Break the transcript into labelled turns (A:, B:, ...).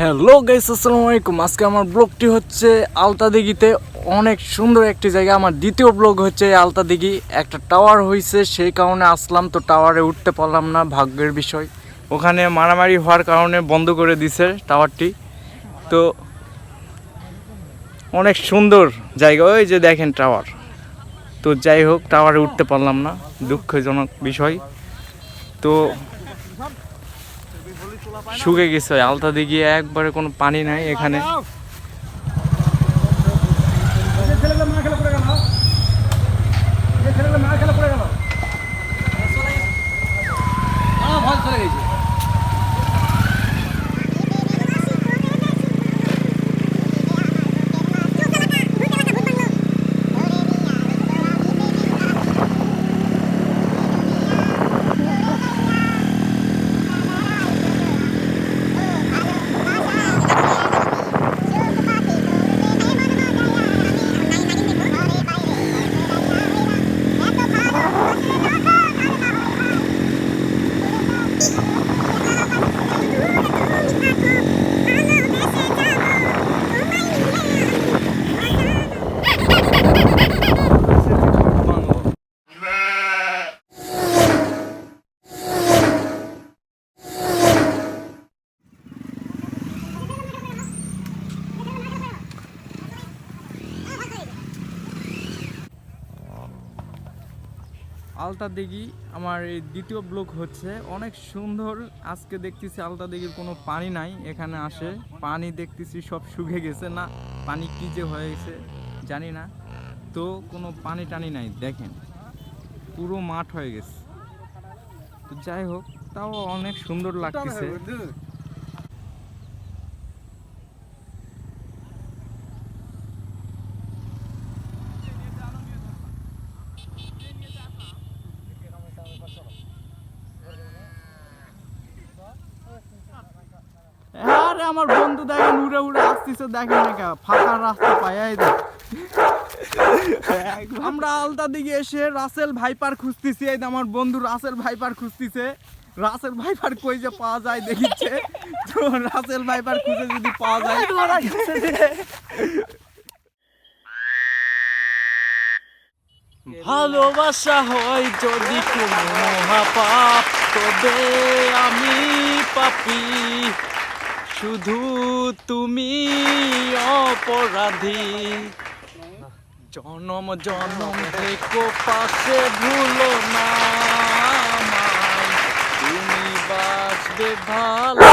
A: Hello guys আসসালামু আলাইকুম আজকে আমার ব্লগটি হচ্ছে আলতা দিঘিতে অনেক সুন্দর একটি জায়গা। আমার দ্বিতীয় ব্লগ হচ্ছে এই আলতা দিঘি একটা টাওয়ার হয়েছে সেই কারণে আসলাম। তো টাওয়ারে উঠতে পারলাম না, ভাগ্যের বিষয়। ওখানে মারামারি হওয়ার কারণে বন্ধ করে দিছে টাওয়ারটি তো অনেক সুন্দর জায়গা। ওই যে দেখেন টাওয়ার তো যাই হোক টাওয়ারে উঠতে পারলাম না। দুঃখজনক বিষয়। তো শুকে গেছে আলতা দিঘি একবারে কোনো পানি নাই এখানে। আলতা দিঘি আমার এই দ্বিতীয় ব্লক হচ্ছে। অনেক সুন্দর। আজকে দেখতেছি আলতা দিঘির কোনো পানি নাই এখানে আসে। পানি দেখতেছি সব শুকে গেছে। না পানি কী যে হয়ে গেছে জানি না। তো কোনো পানি টানি নাই দেখেন। পুরো মাঠ হয়ে গেছে। তো যাই হোক তাও অনেক সুন্দর লাগতেছে। আরে আমার বন্ধু দেখেন উড়ে উড়ে আসতেছে দেখেন না কে, ফাঁকা রাস্তা পায় এই দেখ। আমরা আলতা দিকে এসে রাসেল ভাইপার খুঁজতেছি এই আমার বন্ধু রাসেল ভাইপার খুঁজতেছে। রাসেল ভাইপার কই যে পাওয়া যায় দেখিচ্ছে। তো রাসেল ভাইপার খুঁজে যদি পাওয়া যায়। ভালোবাসা হয় যদি কোনো মহাপাপ তবে আমি পাপি। শুধু তুমি অপরাধী জনম জনম দেখো পাশে ভুলো না। তুমি বাঁচবে ভালো